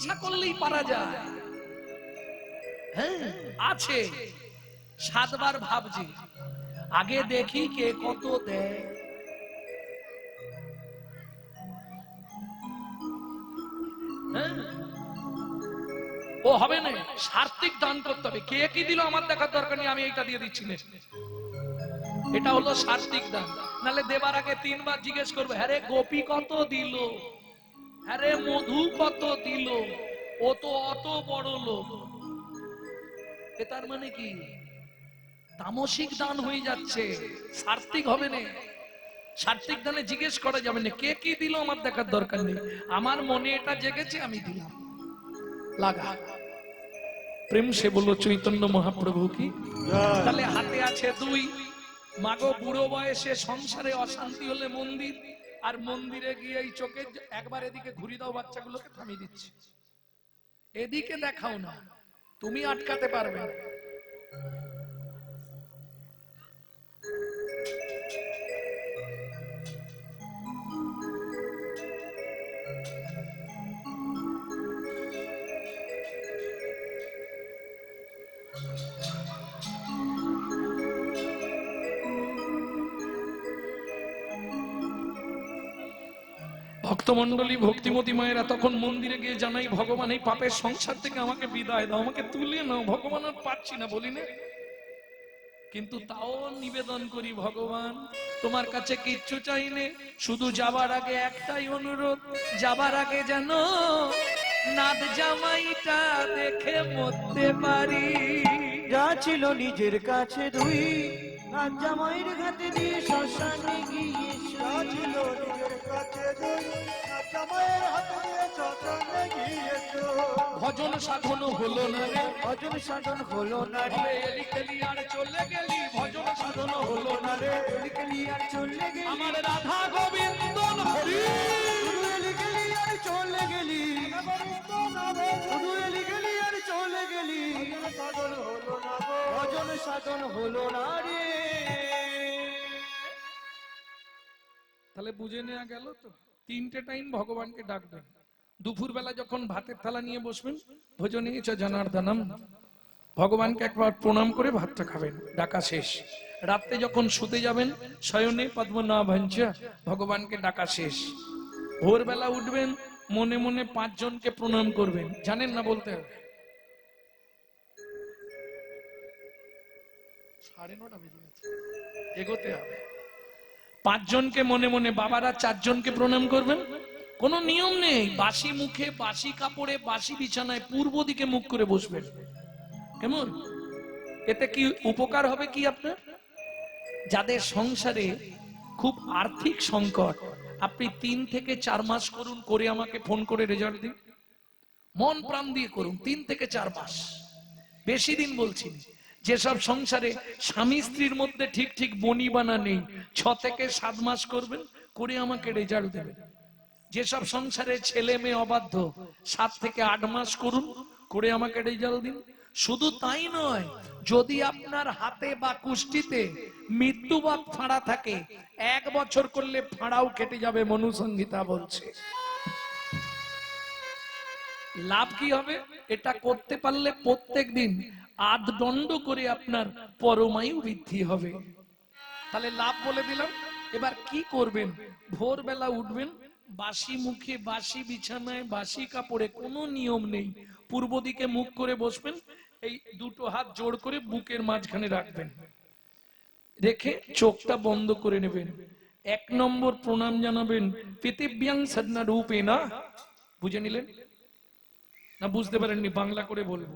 ইচ্ছা করলেই পারা যায়। হ্যাঁ আছে। সাতবার ভাবছি। আগে দেখি কে কত দেয়। হ্যাঁ? ও হবে না সার্থিক দান করতে হবে। কে কি দিল আমার দেখার দরকার নেই, আমি এইটা দিয়ে দিচ্ছি। এটা হলো সার্থিক দান। নালে দেবার আগে তিনবার জিজ্ঞেস করবে হ্যাঁ রে, গোপী কত দিল? হ্যাঁ রে মধু কত দিল? ও তো অত বড় লোক। এ তার মানে কি? তামসিক দান হয়ে যাচ্ছে। সার্থিক হবে না। সার্থিক দানে জিজ্ঞেস করা যাবে না, কে কি দিল আমার দেখার দরকার নেই। আমার মনে এটা জেগেছে, আমি দিলাম। লাগা। প্রেম সে বলল, চৈতন্য মহাপ্রভু কি? তাহলে হাতে আছে দুই। মাগো বুড়ো বয়সে সংসারে অশান্তি হলে মন্দির। আর মন্দিরে গিয়ে এই চোখে একবার এদিকে ঘুরি দাও বাচ্চাগুলোকে থামিয়ে দিচ্ছি এদিকে দেখাও না তুমি আটকাতে পারবে না। ভক্তমন্ডলী ভক্তিমতী মায়েরা তখন মন্দিরে গিয়ে জানাই, ভগবান, এই পাপের সংসার থেকে আমাকে বিদায় দাও, আমাকে তুলে নাও। ভগবান, আর পাচ্ছি না বলি না কিন্তু তাও নিবেদন করি, ভগবান, তোমার কাছে কিচ্ছু চাইনে শুধু যাবার আগে একটাই অনুরোধ, যাবার আগে যেন নাদ জামাইটা দেখে মরতে পারি। যা ছিল নিজের কাছে দুই রাত জামাইয়ের ঘাতে দিয়ে শ্মশানে গিয়ে যা ছিল নিজের কাছে দুই জামাইয়ের হাতে দিয়ে শ্মশানে গিয়েছো। ভজন সাধন হলো না রে? অজন সাধন হলো না রে? ভয়ে এলি খেলি আর চলে গেলি। ভজন সাধন হলো না রে? গেলি আর চলে গেলি। আমার রাধা গোবিন্দ হরি। সাধন হলো না রে। তাহলে বুঝে নেওয়া গেল তো, তিনটে টাইম ভগবানকে ডাকবেন। দুপুর বেলা যখন ভাতের থালা নিয়ে বসবেন, ভোজনে চ জনার্দনম। ভগবানকে একবার প্রণাম করে ভাতটা খাবেন, ডাকা শেষ। রাত্রে যখন শুতে যাবেন, শয়নে পদ্মনাভঞ্চ, ভগবানকে ডাকা শেষ। ভোরবেলা উঠবেন, মনে মনে পাঁচজনকে প্রণাম করবেন। জানেন না বলতে হবে? পাঁচজনকে মনে মনে, বাবারা চারজনকে প্রণাম করবেন। কোনো নিয়ম নেই। বাসি মুখে বাসি কাপড়ে, বাসি বিছানায় পূর্ব দিকে মুখ করে বসবেন। কেমন? এতে কি উপকার হবে কি আপনার? যাদের সংসারে খুব আর্থিক সংকট, আপনি তিন থেকে চার মাস করুন, করে আমাকে ফোন করে রেজাল্ট দিন। মন প্রাণ দিয়ে করুন, তিন থেকে চার মাস। বেশি দিন বলছি। যেসব সংসারে স্বামী স্ত্রীর মধ্যে ঠিক ঠিক বনি বানা নেই, ছ থেকে সাত মাস করবেন, করে আমাকে রেজাল্ট দেবেন। যেসব সংসারে ছেলে মেয়ে অবাধ্য, সাত থেকে আট মাস করুন, করে আমাকে রেজাল্ট দিন। শুধু তাই নয়, যদি আপনার হাতে বা কুষ্টিতে মৃত্যু বা ফাঁড়া থাকে, এক বছর করলে ফাঁড়াও কেটে যাবে, মনুসংহিতা বলছে। লাভ কি হবে? এটা করতে পারলে প্রত্যেক দিন আধ দণ্ড করে আপনার পরমায়ু বৃদ্ধি হবে। তাহলে লাভ বলে দিলাম, এবার কি করবেন? ভোরবেলা উঠবেন, বাসি মুখে বাসি বিছানায় বাসি কাপড়ে, কোনো নিয়ম নেই। পূর্ব দিকে মুখ করে বসবেন, এই দুটো হাত জোড় করে বুকের মাঝখানে রাখবেন। রেখে চোখটা বন্ধ করে নেবেন। এক নম্বর প্রণাম জানাবেন পৃথিব্যাং সদনা রূপে না? বুঝে নিলেন? না, বুঝতে পারেননি, বাংলা করে বলব।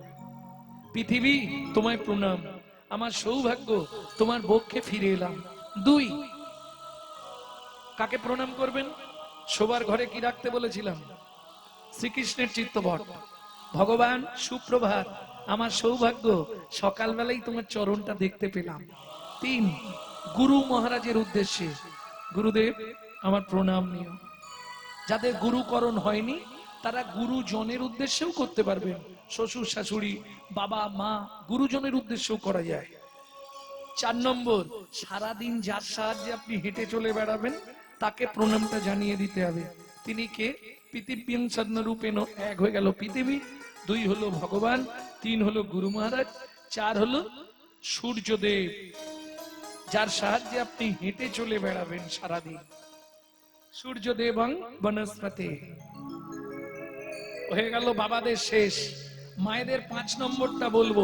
পৃথিবী, তোমায় প্রণাম। আমার সৌভাগ্য, তোমার বক্ষে ফিরে এলাম। দুই, কাকে প্রণাম করবেন? শোবার ঘরে কি রাখতে বলেছিলাম? শ্রীকৃষ্ণের চিত্তপট ভগবান, সুপ্রভাত, আমার সৌভাগ্য, সকালবেলাই তোমার চরণটা দেখতে পেলাম। তিন, গুরু মহারাজের উদ্দেশ্যে। গুরুদেব, আমার প্রণাম নিও। যাদের গুরুকরণ হয়নি, তারা গুরুজনের উদ্দেশ্যেও করতে পারবেন। শ্বশুর শাশুড়ি, বাবা, মা, গুরুজনের উদ্দেশ্যেও করা যায়। চার নম্বর, সারাদিন যার সাহায্যে আপনি হেঁটে চলে বেড়াবেন, তাকে প্রণামটা জানিয়ে দিতে হবে। তিনি কে? পৃথিবীং এক হয়ে গেল পৃথিবী, দুই হলো ভগবান, তিন হলো গুরু মহারাজ, চার হলো সূর্যদেব। যার সাহায্যে আপনি হেঁটে চলে বেড়াবেন সারাদিন। সূর্যদেবং বনস্পতি। হয়ে গেল বাবাদের শেষ। মায়েদের পাঁচ নম্বরটা বলব।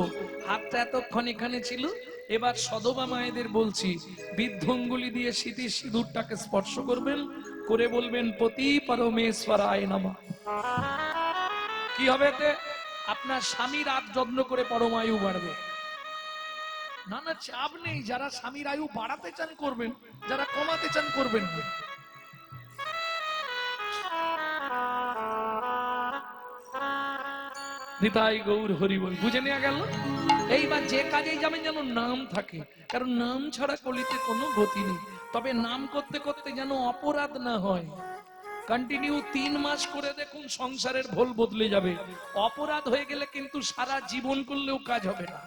হাতটা এতক্ষণ এখানে ছিল, এবার সদবা মায়েদের বলছি, বিদ্ধঙ্গুলি দিয়ে স্মৃতি সিঁদুরটাকে স্পর্শ করবেন, করে বলবেন, পতি পরমেশ্বরায় নমঃ। কি হবে এতে? আপনার স্বামীর আজ যত্ন করে পরমায়ু বাড়বে। না না, চাপ নেই, যারা স্বামীর আয়ু বাড়াতে চান করবেন, যারা কমাতে চান করবেন। নিতাই গৌর হরি বল বুঝে নেওয়া গেল? এইবার যে কাজেই যাবেন যেন নাম থাকে, কারণ নাম ছাড়া কলিতে কোনো গতি নেই। তবে নাম করতে করতে যেন অপরাধ না হয়। কন্টিনিউ তিন মাস করে দেখুন সংসারের ভোল বদলে যাবে। অপরাধ হয়ে গেলে কিন্তু সারা জীবন করলেও কাজ হবে না।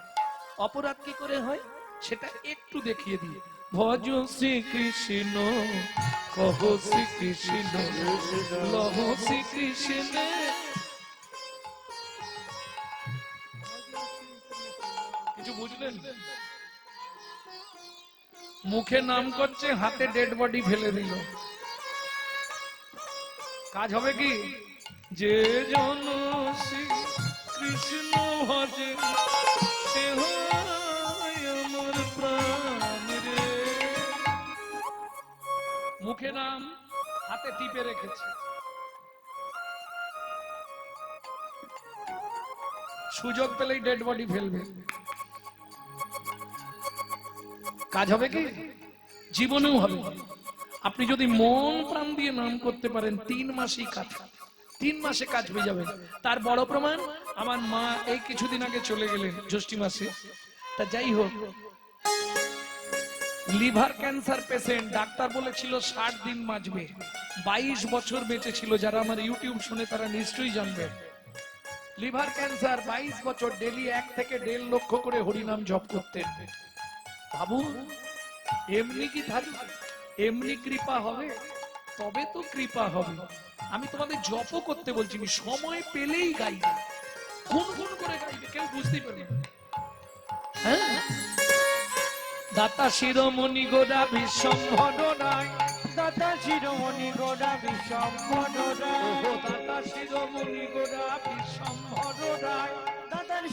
অপরাধ কি করে হয়? সেটা একটু দেখিয়ে দিয়ে ভজ শ্রীকৃষ্ণ, কহ শ্রীকৃষ্ণ, লহ শ্রীকৃষ্ণ কিছু মুখে নাম করছে, হাতে ডেড বডি ফেলে দিল। কাজ হবে কি? যে জন শ্রী কৃষ্ণ ভজে মুখে নাম হাতে টিপে রেখেছে। সুযোগ পেলেই ডেড বডি ফেলবে। কাজ হবে কি? জীবনেও হবে। আপনি যদি মন প্রাণ দিয়ে নাম করতে পারেন, তিন মাসেই কাজ। তিন মাসে কাজ হয়ে যাবে। তার বড় প্রমাণ, আমার মা এই কিছুদিন আগে চলে গেলেন জ্যৈষ্ঠী মাসে। তা যাই হোক, লিভার ক্যান্সার পেশেন্ট, ডাক্তার বলেছিল ষাট দিন বাঁচবে। বাইশ বছর বেঁচে ছিল। যারা আমার ইউটিউব শুনে তারা নিশ্চয়ই জানবে। লিভার ক্যান্সার, বাইশ বছর ডেলি এক থেকে দেড় লক্ষ করে হরিনাম জপ করতেন। বাবু এমনি কি থাকবে এমনি কৃপা হবে? তবে তো কৃপা হবে। আমি তোমাদের জপও করতে বলছি সময় পেলেই গাইবে। গুন গুন করে গাইবে কেউ বুঝতেই পারবে হ্যাঁ? দাতা শিরোমণি গোরা বিশ্বম্ভর নাই দাদা শিরোমণি গোড়া বিশ্বম্ভরা দাতা শিরোমণি বিশ্বম্ভর নাই দাদার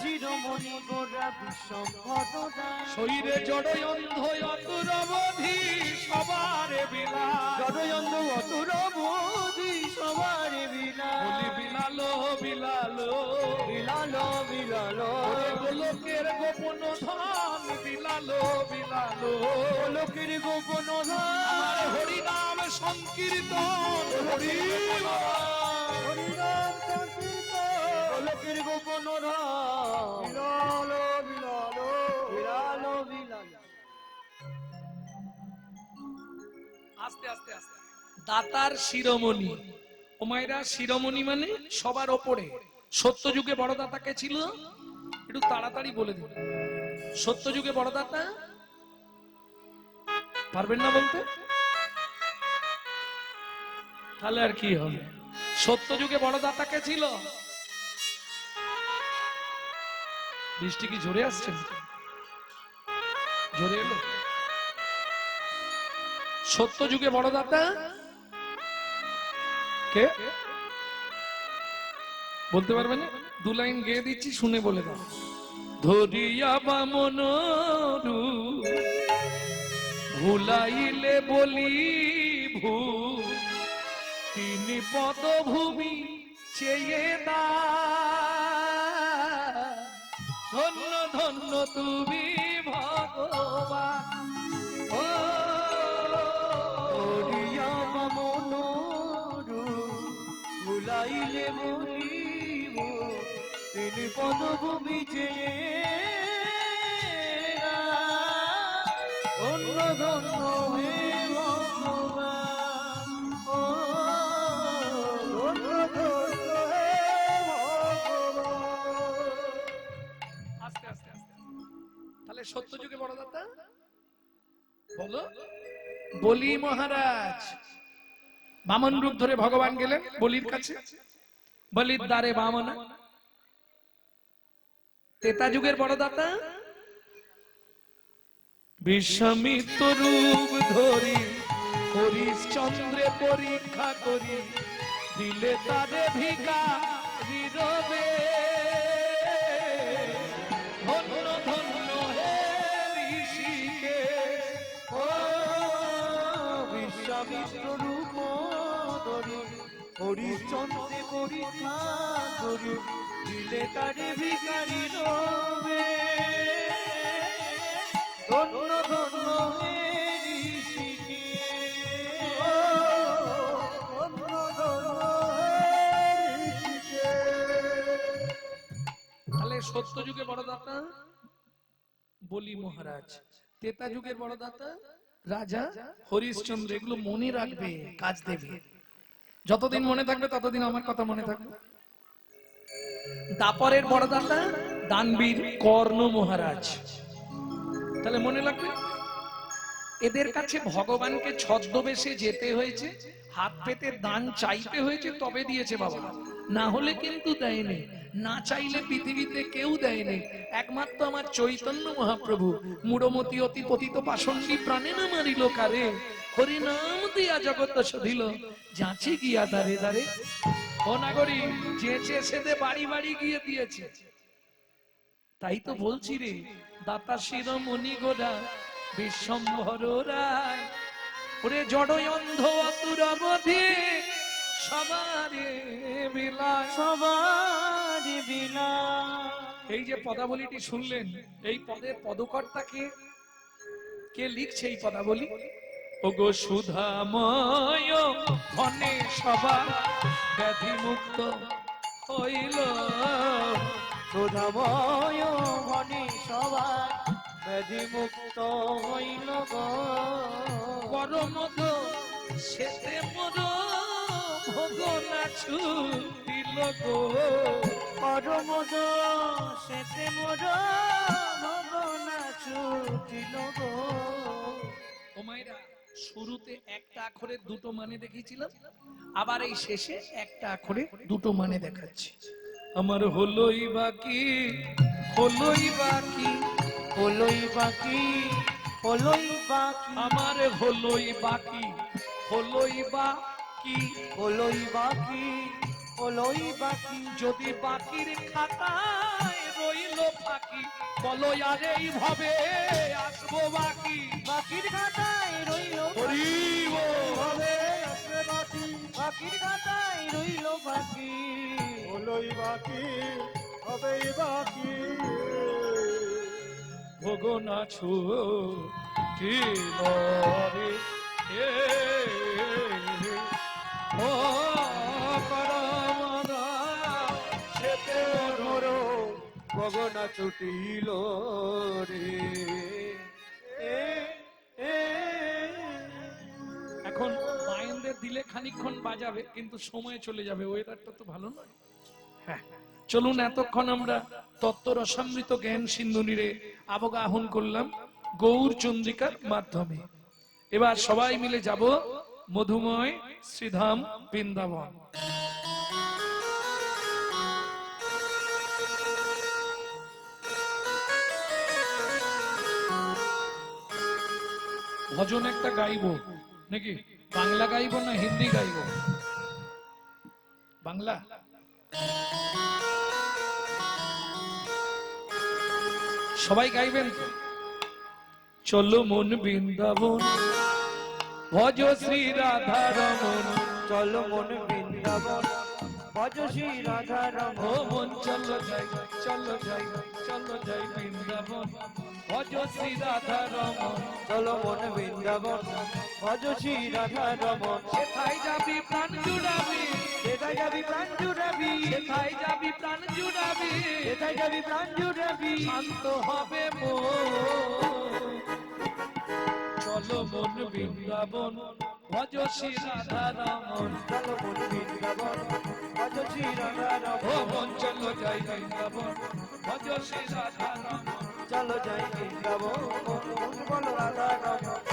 শিরোমণি গোড়া বিশ্বম্ভরা শরীরে জড় অন্ধ অতুরবধি সবার বিলা জড়য়ন্দ অতুর বোধি সবার বিনা বলি বিলালো বিলালো। বিলালো বিলালো। গোলকের গোপন ধন বিলালো বিলালো। লোকের গোপন আমার হরিনাম সংকীর্তন। হরি লোকের গোপন বিলালো বিলালো বিলালো। বিলালো আস্তে আস্তে আস্তে। দাতার শিরোমণি। ওমাইরা শিরোমণি মানে সবার ওপরে। সত্য যুগে বড় দাতা কে ছিল? একটু তাড়াতাড়ি বলে দিন। সত্য যুগে বড় দাতা? পারবেন না বলতে? তাহলে আর কি হবে? সত্য যুগে বড় দাতা কে ছিল? বৃষ্টি কি ঝরে আসছে? জোরে এলো? সত্য যুগে বড় দাতা কে? বলতে পারবে না? দু লাইন গেয়ে দিচ্ছি, শুনে বলে দাও। ধরিয়া বামন ভুলাইলে বলি ভূ, তিনি পদভূমি চেয়ে দা ধন্য ধন্য তুমি ভগবান। ও মনোরু ভুলাইলে মরিব তিনি পদভূমি চেয়ে ধন্য ধন্য যুগে বড় দাতা বলো। বলি মহারাজ, বামন রূপ ধরে ভগবান গেলেন বলির কাছে। বলির দ্বারে বামনা। তেতা যুগের বড় দাতা বিশ্বামিত্র রূপ ধরি, হরিশ্চন্দ্রে পরীক্ষা করি, দিলে তারে ভিকা বিশ্বামিত্র রূপ ধরি, হরিচন্দ্রে দিলে তারে ভিখারি রবে ধন্য ধন্য সত্য যুগে বড় দাতা, বলি মহারাজ তেতা যুগের বড় দাতা রাজা হরিশ্চন্দ্র এগুলো মনে রাখবে কাজ দেবে। যতদিন মনে থাকবে ততদিন আমার কথা মনে থাকবে। দাপরের বড় দাতা দানবীর কর্ণ মহারাজ। তাহলে মনে লাগবে এদের কাছে ভগবানকে ছদ্মবেশে যেতে হয়েছে হাত পেতে দান চাইতে হয়েছে তবে দিয়েছে বাবা। না হলে কিন্তু দেয়নি। না চাইলে পৃথিবীতে কেউ দেয়নি। একমাত্র আমার চৈতন্য মহাপ্রভু। মুড়মতি অতি পতিত পাষণ্ডী প্রাণে না মারিল কারে? হরি নাম দিয়া জগৎ সধিল যাচি গিয়া দারে দারে ও নাগরী চেঁচে সেদে বাড়ি বাড়ি গিয়ে দিয়েছে। তাই তো বলছি রে, দাতা শিরোমণি গোরা, বিশ্বম্ভর রায়। ওরে জড় অন্ধ অতুর অবধি সবারে বিলায় সবার বিনা এই যে পদাবলীটি শুনলেন এই পদের পদকর্তাকে কে লিখছে এই পদাবলী? ওগো সুধাময় ধনে সবার ব্যাধি মুক্ত হইল। সুধাময় মনে সবার ব্যাধি মুক্ত হইল গো। পরমদ সেতে মর ভোগনা ছুটিল গো। পরমদ সেতে মোর ভগনা ছুটিল গো। ও মায়েরা শুরুতে একটা আখরে দুটো মানে দেখিয়েছিলাম আবার এই শেষে একটা আখরে দুটো মানে দেখাচ্ছি। আমার হলোই বাকি হলোই বাকি হলোই বাকি হলোই বাকি। আমার হলোই বাকি হলোই বাকি হলোই বাকি হলোই বাকি। যদি বাকির খাতায় রইল ফাঁকি বলো আর এই ভাবে আসব বাকি। বাকির খাতায় রইল হরি ভাবে হবে আসবে বাকি। বাকির খাতায় রইল বাকি হলোই বাকি হবেই বাকি। ভোগনা ছো রে ও পরমদা সেতে মোর গগনা ছুটিল রে এখন বায়নদের দিলে খানিকক্ষণ বাজাবে, কিন্তু সময় চলে যাবে। ওয়েদারটা তো ভালো নয়। হ্যাঁ। চলুন এতক্ষণ আমরা তত্ত্ব রসামৃত জ্ঞান সিন্ধুনিরে আবগাহন করলাম গৌর চন্দ্রিকার মাধ্যমে। এবার সবাই মিলে যাব মধুময় শ্রীধাম বৃন্দাবন। ভজন একটা গাইবো, নাকি? বাংলা গাইবো না হিন্দি গাইবো? বাংলা? সবাই গাইবেন? চলো মন বৃন্দাবন। ভজ শ্রী রাধা রমন চলো মন বৃন্দাবন। ভজ শ্রী রাধা রমন মন চলো যাই চলো যাই চলো যাই বৃন্দাবন। ভজ শ্রী রাধা রমন চলো মন বৃন্দাবন। ভজ শ্রী রাধা রমন সেথায় যাবি প্রাণ জুড়াবি? সেটাই যাবি প্রাণ জুড়াবি? সেথায় যাবি প্রাণ জুড়াবি? সেটাই যাবি প্রাণ জুড়াবি? শান্ত হবে মন। চলো মন বৃন্দাবন ভজ শ্রী রাধা রমন চলো মন বৃন্দাবন ভজ শ্রী রাধা রমন মন চলো যাই বৃন্দাবন ভজ শ্রী রাধা রমন চলো যাই বৃন্দাবন মন মন রাধা রমন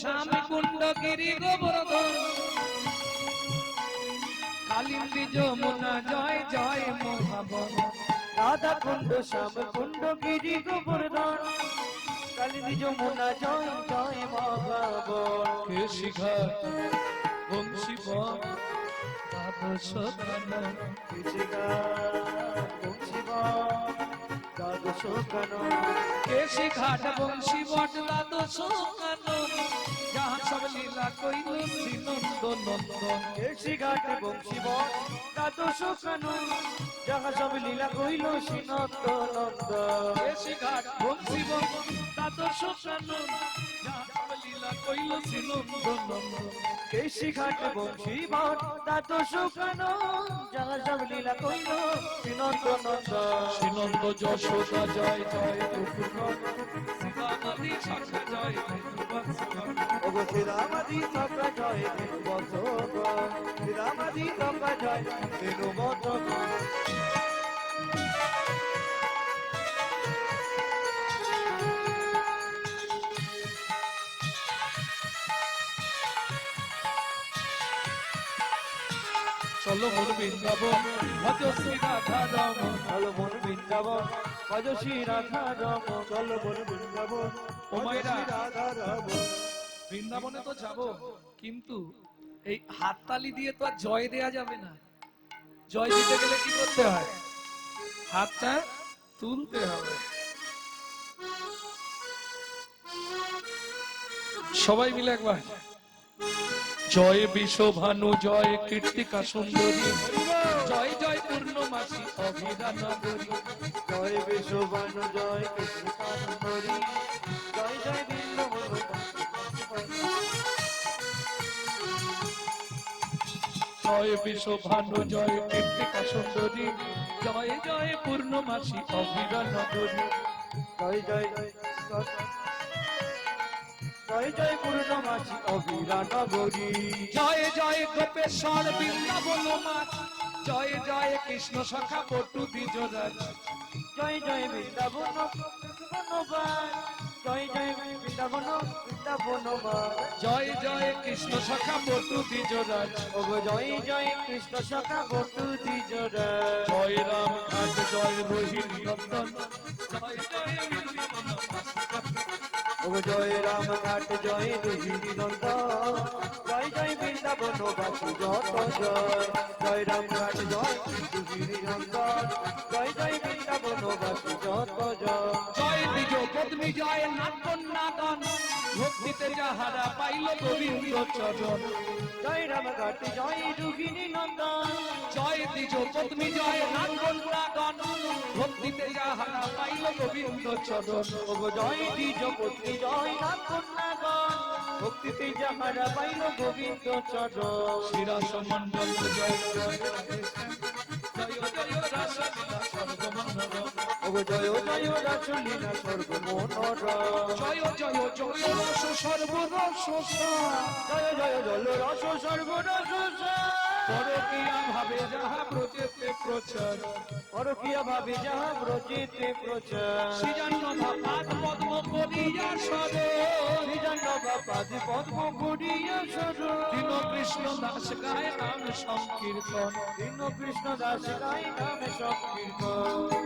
শ্যাম কুণ্ড গিরি গোবর্ধন কালিন্দী যমুনা জয় জয় মহাবন। রাধা কুণ্ড শ্যাম কুণ্ড গিরি গোবর্ধন কালিনী যমুনা জয় জয় মহাবন। কেশি ঘাট বংশী বন দ্বাদশ কানন কেশি ঘাট বংশী বট দ্বাদশ কানন যাহা সব লীলা কইল শ্রীনন্দ নন্দন কেশি ঘাট বংশী বন দ্বাদশ কানন। যাহা সব লীলা কইল শ্রীনন্দ নন্দ কেশি ঘাট বংশী বট দ্বাদশ কানন। যাহা সব লীলা কইল নন্দন কেশি ঘাট বংশী বন দ্বাদশ কানন। যাহা সব লীলা কইল শ্রীনন্দ নন্দ শ্রীনন্দ যশোদা জয় জয় শাখা জয়। ওগো শ্রীরামাদি সকা জয় দিনু বসব শ্রীরামাদি সকা জয় দিনু বসব চলো মোর বৃন্দাবন ভজ শ্রী রাধা রমন চলো মন বৃন্দাবন ভজ শ্রী রাধা রম চল বল বৃন্দাবন বৃন্দাবনে তো যাব কিন্তু এই হাততালি দিয়ে তো আর জয় দেয়া যাবে না। জয় দিতে গেলে কি করতে হয়? হাতটা তুলতে হবে। সবাই মিলে একবার। জয় বিশ্বভানু জয় কীর্তিকা সুন্দরী। জয় জয় পূর্ণমাসী অভিরা নগরী জয় বিশ্ববান জয় কৃষ্ণ কানন্দরী জয় বিশ্বভানু, জয় কীর্তিকা সুন্দরী, জয় জয় পূর্ণমাসী অভিরা নগরী জয় জয় জয় জয় পূর্ণমাসী অবিরা নগরী জয় জয় গোপেশ্বর বৃন্দাবন মাছ, জয় জয় কৃষ্ণ সখা পটু দ্বিজরাজ। জয় জয় বৃন্দাবন বৃন্দাবনবাস জয় জয় বৃন্দাবন বৃন্দাবনবাস জয় জয় কৃষ্ণ সখা পটু দ্বিজরাজ। ওগো জয় জয় কৃষ্ণ সখা বটু দ্বিজরা জয় রাম ঘাট জয় রোহিণী নন্দন জয় জয় রাম ঘাট জয় রোহিণী নন্দ জয় জয় বৃন্দাবন বাসু যত জয়। জয় রাম ঘাট জয় রোহিণী নন্দ জয় জয় বৃন্দাবন বাসু পদ্মী জয় নাটন নাদন ভক্তিতে যাহারা পাইল গোবিন্দ চরণ জয় রাম ঘাট জয় রোহিণী নন্দন জয় দ্বিজ পদ্মী জয় নাটন নাদন ভক্তিতে যাহারা পাইল গোবিন্দ চরণ জয় দ্বিজ পত্নী জয় নাথ কন্যাগণ ভক্তিতে যাহারা পাইল গোবিন্দ চরণ শ্রীরাস মন্ডল জয় জয় জয় রাসলীলা সর্বমঙ্গল ওগো জয় জয় রাসলীলা স্বর্গ মনোর জয় জয় জয় রস সর্বরস জয় জয় জল রস সর্বরস পরকিয়া ভাবে যাহা ব্রজেতে প্রচার পরকিয়া ভাবে যাহা ব্রজেতে প্রচার সৃজন্য ভাপাত পদ্ম করিয়া সরে শ্রীজন্য বাপাদি পদ্ম করিয়া সর দীন কৃষ্ণ দাস গায় নাম সংকীর্তন দীন কৃষ্ণ দাস গাই নামে সংকীর্তন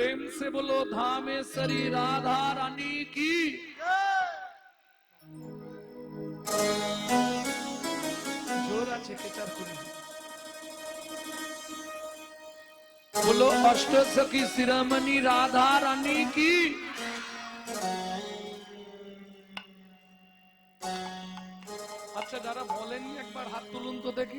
प्रेम से बोलो धामेश्वरी राधा रानी की জোর আছে কেচার করে बोलो अष्ट सखी शिरोमणि राधा रानी की আচ্ছা যারা বলেননি একবার হাত তুলুন তো দেখি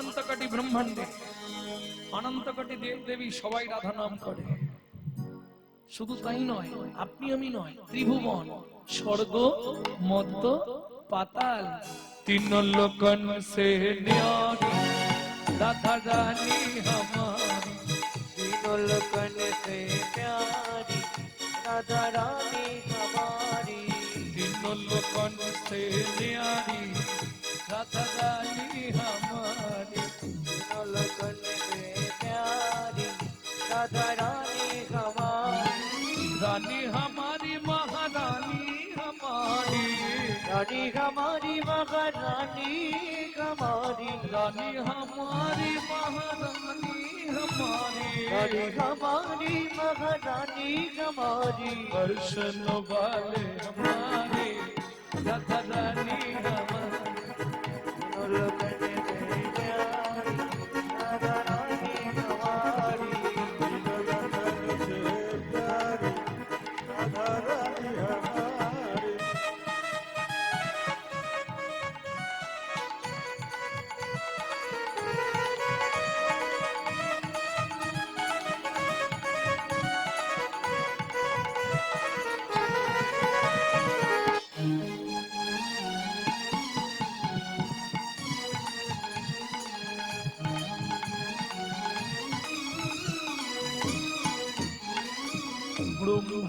অনন্তকটি ব্রহ্মাণ্ডে অনন্তকটি দেব দেবী সবাই রাধা নাম করে শুধু তাই নয় আপনি আমি নয় ত্রিভুবন স্বর্গ মধ্য পাতাল তিন লোকন সে ন্যারি রাধা রানী हमारी तीनों लोकन से प्यारी राधा रानी हमारी তিন লোকন সে ন্যারি রাধা রানী हमारी तीनों लोकन से प्यारी राधा हमारी। रानी हमारी, महारानी हमारी। रानी हमारी, महारानी हमारी। रानी हमारी, महारानी हमारी। रानी हमारी, महारानी हमारी। दर्शन वाले हमारे राधा हमारी।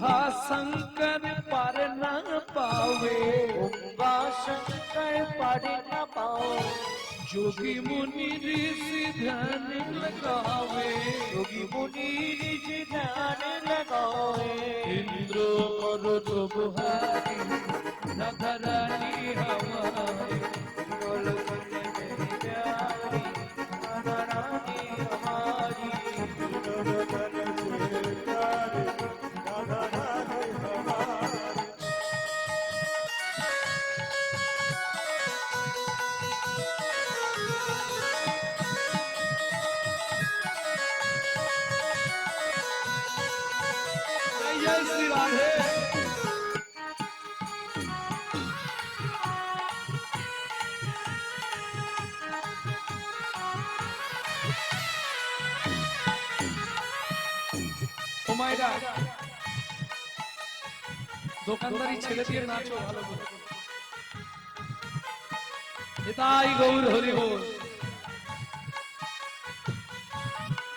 ब्रह्मा शंकर पर न पावे उम्बा शंकर पढ़ न पाओ जोगी मुनि ऋषि ध्यान लगावे योगी मुनि ऋषि ध्यान लगाए इंद्र करो तो बुहारी राधा रानी हमारी तीनों लोकन में प्यारी দোকানদারি ছেড়ে ভালো করে এটাই গৌর হরি বল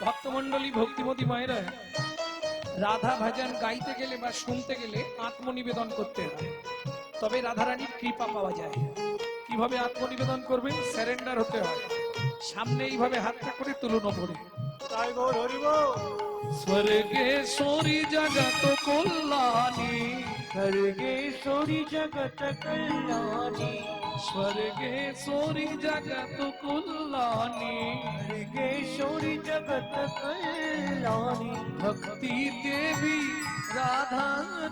ভক্তমন্ডলী ভক্তিমতী মায়েরা রাধা ভজন গাইতে গেলে বা শুনতে গেলে আত্মনিবেদন করতে হয়। তবে রাধারানীর কৃপা পাওয়া যায়। কীভাবে আত্মনিবেদন করবেন? স্যারেন্ডার হতে হয়। সামনে এইভাবে হাতটা করে তুলুন তাই গৌর হরিব স্বর্গেশ্বরী জগত কল্যাণী। स्वर्गेश्वरी जगत कल्याणी। स्वर्गेश्वरी जगत कल्याणी। सोरी जगत कल्याणी। भक्ति देवी राधा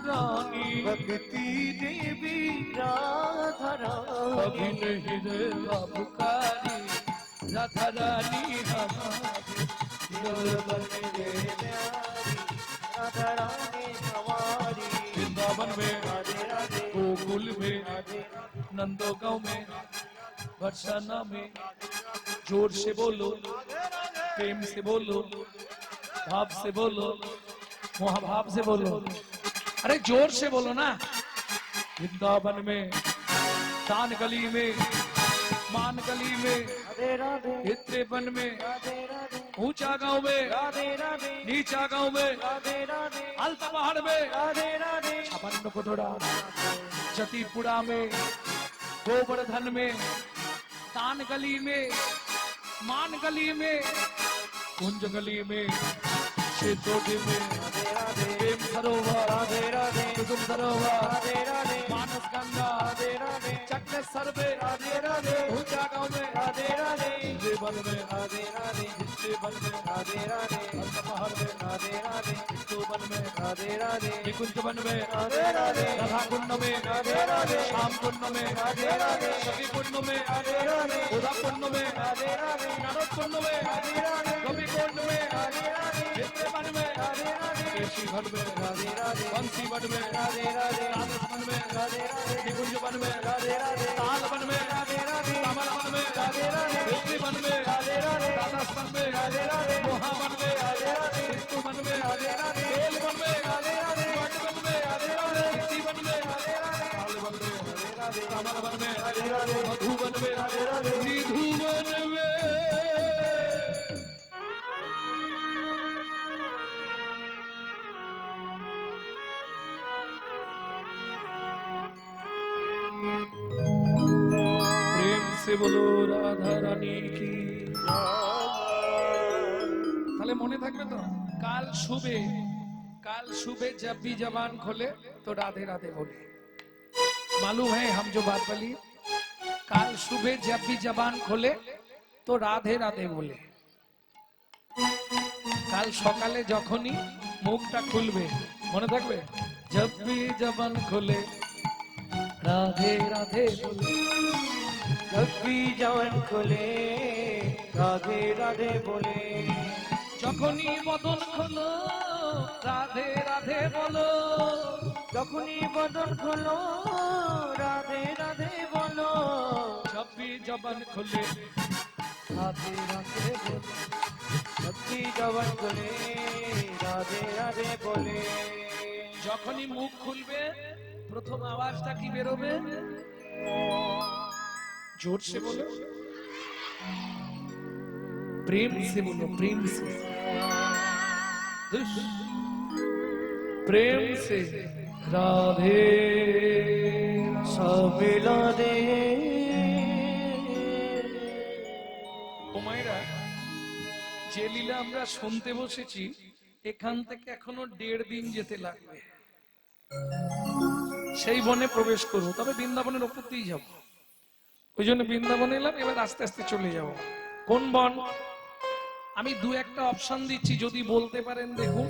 रानी। भक्ति देवी राधा रानी। अभिन हृदय राधा रानी हमारी। राधा रानी। वृंदावन में गोकुल में नंदो गाँव में वर्षाना में ज़ोर से बोलो प्रेम से बोलो भाव से बोलो महाभाव से बोलो। अरे ज़ोर से बोलो ना। वृंदावन में दान गली में मान गली में हित्रे वन में राधे राधे। ऊँचा गाँव में राधे राधे नीचा गाँव में राधे राधे अलता पहाड़ में राधे राधे छपन्न कोटोड़ा जतीपुरा में गोवर्धन में तान गली में मान गली में कुंज गली में शेतोटी में प्रेम सरोवर राधे राधे कुसुम सरोवर राधे राधे मानस गंगा राधे राधे चक्रेश्वर में राधे राधे। ऊँचा गाँव में राधे राधे। जीवन में जीवन में राधे राधे। पहाड़ में राधे राधे वन में राधे राधे निकुंज वन में राधे राधे राधा कुंड में राधे राधे श्याम कुंड में राधे राधे सखी कुंड में राधे राधे उदा कुंड में राधे राधे नारद कुंड में राधे राधे कवि कुंड में राधे राधे वृंदावन में राधे राधे केशी वन में राधे राधे बंसी वन में राधे राधे राधस वन में राधे राधे निकुंज वन में राधे राधे ताल वन में राधे राधे कमल वन में राधे राधे विष्णु वन में রাধে বনবে প্রেম সে বলো রাধা রানী কি তাহলে মনে থাকবে তো? কাল শুবে। কাল সুবে जब भी जबान खोले तो राधे राधे बोले काल सुबह जब भी जबान खोले তো রাধে রাধে বলে কাল সকালে যখনই মুখটা খুলবে মনে থাকবে জব্বি জবান খোলে রাধে রাধে বলে जब भी जवन खोले राधे राधे बोले যখনই বদন খোলো রাধে রাধে বলো যখনই বদন খোলো, রাধে রাধে বলো। সবই জবান খোলে, রাধে রাধে বলো। সবই জবান খোলে, রাধে রাধে বলে। যখনই মুখ খুলবে, প্রথম আওয়াজটা কি বেরোবে? জোরসে বলো। প্রেম সে বলো, প্রেম সে। প্রেম সে। রাধে সবিলা দে ওমাইরা যে লীলা আমরা শুনতে বসেছি, এখান থেকে এখনও দেড় দিন যেতে লাগবে। সেই বনে প্রবেশ করব, তবে বৃন্দাবনের ওপর দিয়েই যাব। ওই জন্য বৃন্দাবনে এলাম, এবার আস্তে আস্তে চলে যাব। কোন বন? আমি দু একটা অপশন দিচ্ছি, যদি বলতে পারেন দেখুন।